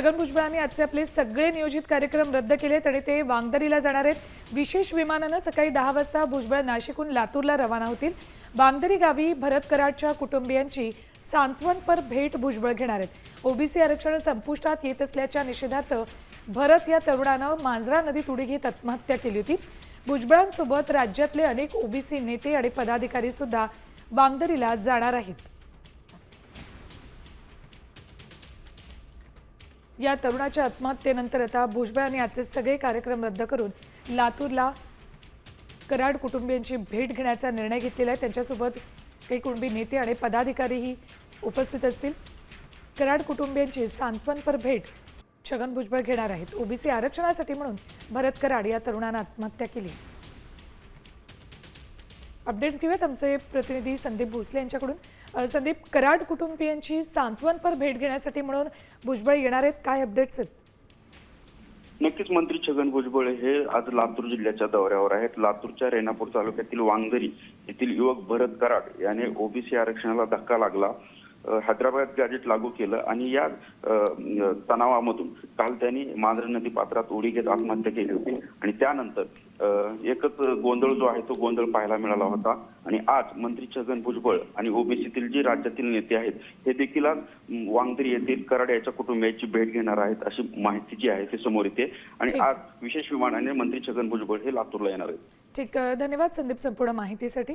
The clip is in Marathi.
छगन भुजबळांनी आजचे आपले सगळे नियोजित कार्यक्रम रद्द केलेत आणि ते वांगदरीला जाणार आहेत. विशेष विमानानं सकाळी दहा वाजता भुजबळ नाशिकहून लातूरला रवाना होतील. वांगदरी गावी भरत कराडच्या कुटुंबियांची सांत्वनपर भेट भुजबळ घेणार आहेत. ओबीसी आरक्षण संपुष्टात येत असल्याच्या निषेधार्थ भरत या तरुणानं मांजरा नदीत उडी घेत आत्महत्या केली होती. भुजबळांसोबत राज्यातले अनेक ओबीसी नेते आणि पदाधिकारी सुद्धा वांगदरीला जाणार आहेत. या तरुणाच्या आत्महत्येनंतर आता भुजबळांनी आजचे सगळे कार्यक्रम रद्द करून लातूरला कराड कुटुंबियांची भेट घेण्याचा निर्णय घेतलेला आहे. त्यांच्यासोबत काही कुटुंबी नेते आणि पदाधिकारीही उपस्थित असतील. कराड कुटुंबियांची सांत्वनपर भेट छगन भुजबळ घेणार आहेत. ओबीसी आरक्षणासाठी म्हणून भरत कराड या तरुणानं आत्महत्या केली. अपडेट्स घेऊयात. आमचे प्रतिनिधी संदीप भोसले यांच्याकडून. संदीप कराड कुटुंबियांची सांत्वनपर भेट घेण्यासाठी म्हणून भुजबळ येणार आहेत. काय अपडेट्स आहेत? नक्कीच मंत्री छगन भुजबळ हे आज लातूर जिल्ह्याच्या दौऱ्यावर आहेत. लातूरच्या रेणापूर तालुक्यातील वांगदरी येथील युवक भरत कराड याने ओबीसी आरक्षणाला धक्का लागला. हैदराबाद गॅजेट लागू केलं आणि या तणावामधून काल त्यांनी मांजरा नदी पात्रात उडी घेत आत्महत्या केली होती. आणि त्यानंतर एकच गोंधळ जो आहे तो गोंधळ पाहायला मिळाला होता. आणि आज मंत्री छगन भुजबळ आणि ओबीसीतील जे राज्यातील नेते आहेत हे देखील आज वांगदरी येथील कराड याच्या कुटुंबियाची भेट घेणार आहेत अशी माहिती जी आहे ती समोर येते. आणि. आज विशेष विमानाने मंत्री छगन भुजबळ हे लातूरला येणार आहेत. ठीक धन्यवाद संदीप संपूर्ण माहितीसाठी.